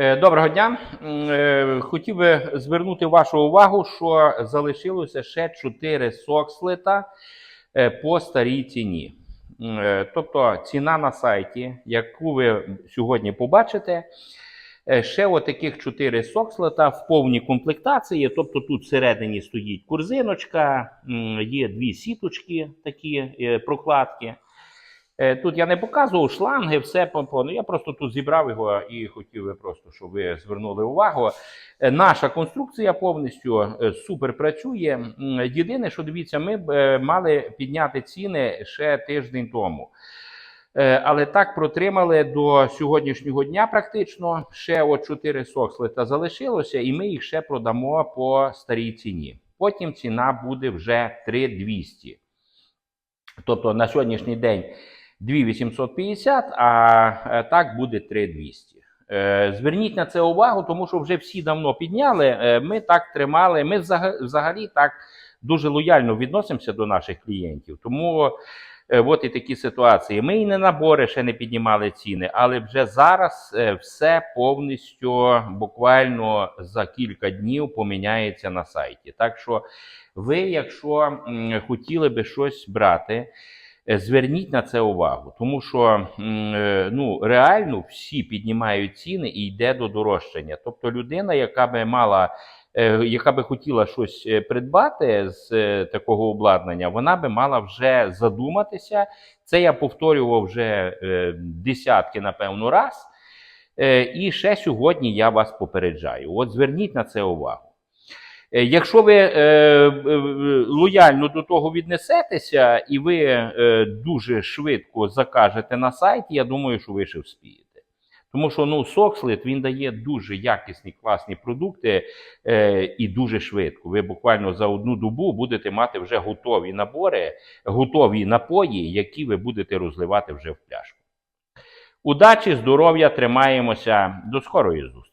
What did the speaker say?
Е, Доброго дня. Е, Хотів би звернути вашу увагу, що залишилося ще 4 сокслита е, по старій ціні. Тобто ціна на сайті, яку ви сьогодні побачите, ще отаких 4 сокслита в повній комплектації. Тобто тут всередині стоїть корзиночка, м, є дві сіточки, такі прокладки. Е, Тут я не показував шланги, все по- по- ну, Я просто тут зібрав його і хотів би просто, щоб ви звернули увагу. Е, Наша конструкція повністю е, супер працює. Єдине, що дивіться, ми мали підняти ціни ще тиждень тому. Але так протримали до сьогоднішнього дня практично. Ще от 4 сокслита залишилося, і ми їх ще продамо по старій ціні. Потім ціна буде вже 3200. Тобто на сьогоднішній день 2850, а е, так буде 3200. Е, Зверніть на це увагу, тому що вже всі давно підняли. Е, Ми так тримали. Ми взагалі так дуже лояльно відносимося до наших клієнтів. Тому от і такі ситуації. Ми і на набори ще не піднімали ціни, але вже зараз все повністю буквально за кілька днів поміняється на сайті. Так що ви, якщо хотіли би щось брати, зверніть на це увагу, тому що е, ну, реально всі піднімають ціни і йде до дорожчання. Тобто людина, яка би мала. е, Яка би хотіла щось е, придбати з е, такого обладнання, вона би мала вже задуматися. Це я повторював вже е, десятки, напевно, раз. Е, І ще сьогодні я вас попереджаю. От зверніть на це увагу. Е, Якщо ви е, е, лояльно до того віднесетеся і ви дуже швидко закажете на сайті, я думаю, що ви ще вспієте. Тому що ну, Сокслит він дає дуже якісні, класні продукти е, і дуже швидко. Ви буквально за одну добу будете мати вже готові набори, готові напої, які ви будете розливати вже в пляшку. Удачі, здоров'я, тримаємося. До скорої зустрічі!